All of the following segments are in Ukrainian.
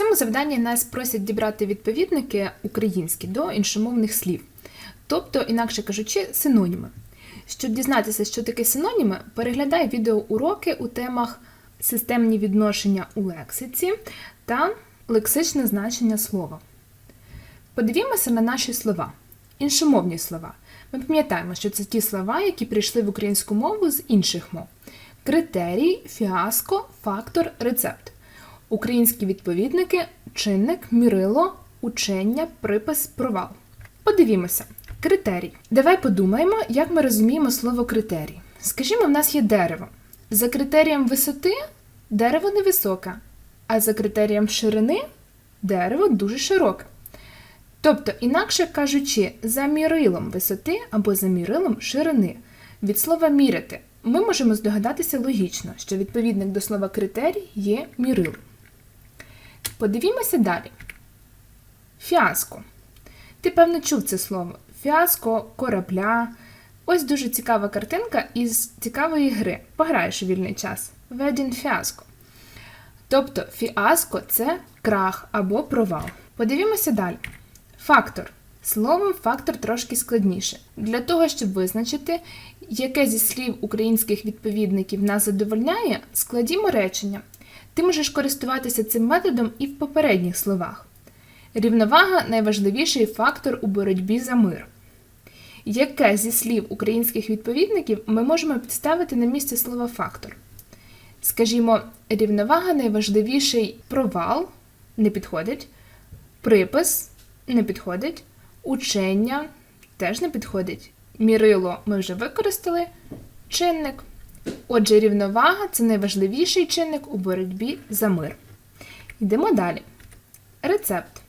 цьому завданні нас просять дібрати відповідники українські до іншомовних слів, тобто, інакше кажучи, синоніми. Щоб дізнатися, що таке синоніми, переглядай відеоуроки у темах системні відношення у лексиці та лексичне значення слова. Подивімося на наші слова. Іншомовні слова. Ми пам'ятаємо, що це ті слова, які прийшли в українську мову з інших мов: критерій, фіаско, фактор, рецепт. Українські відповідники чинник, мірило, учення, припис, провал. Подивімося. Критерій. Давай подумаємо, як ми розуміємо слово критерій. Скажімо, в нас є дерево. За критерієм висоти дерево невисоке, а за критерієм ширини дерево дуже широке. Тобто, інакше кажучи, за мірилом висоти або за мірилом ширини. Від слова міряти ми можемо здогадатися логічно, що відповідник до слова критерій є мірило. Подивімося далі. Фіаско. Ти, певно, чув це слово. Фіаско корабля. Ось дуже цікава картинка із цікавої гри. Пограєш у вільний час. Ведін фіаско. Тобто фіаско це крах або провал. Подивімося далі. Фактор. Словом, фактор трошки складніше. Для того, щоб визначити, яке зі слів українських відповідників нас задовольняє, складімо речення. Ти можеш користуватися цим методом і в попередніх словах. Рівновага найважливіший фактор у боротьбі за мир. Яке зі слів українських відповідників ми можемо підставити на місце слова фактор? Скажімо, рівновага найважливіший провал не підходить, припис не підходить, учення теж не підходить. Мірило ми вже використали, чинник. Отже, рівновага це найважливіший чинник у боротьбі за мир. Йдемо далі. Рецепт.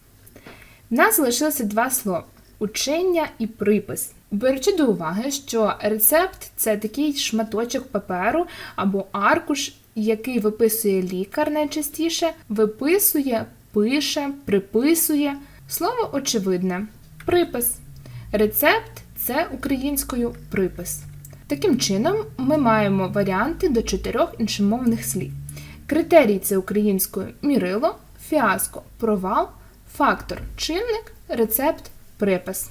В нас залишилося два слова учення і припис. Беручи до уваги, що рецепт це такий шматочок паперу або аркуш, який виписує лікар найчастіше, виписує, пише, приписує. Слово очевидне. Припис. Рецепт це українською припис. Таким чином, ми маємо варіанти до чотирьох іншомовних слів. Критерій це українською мірило, фіаско, провал, фактор, чинник, рецепт, припис.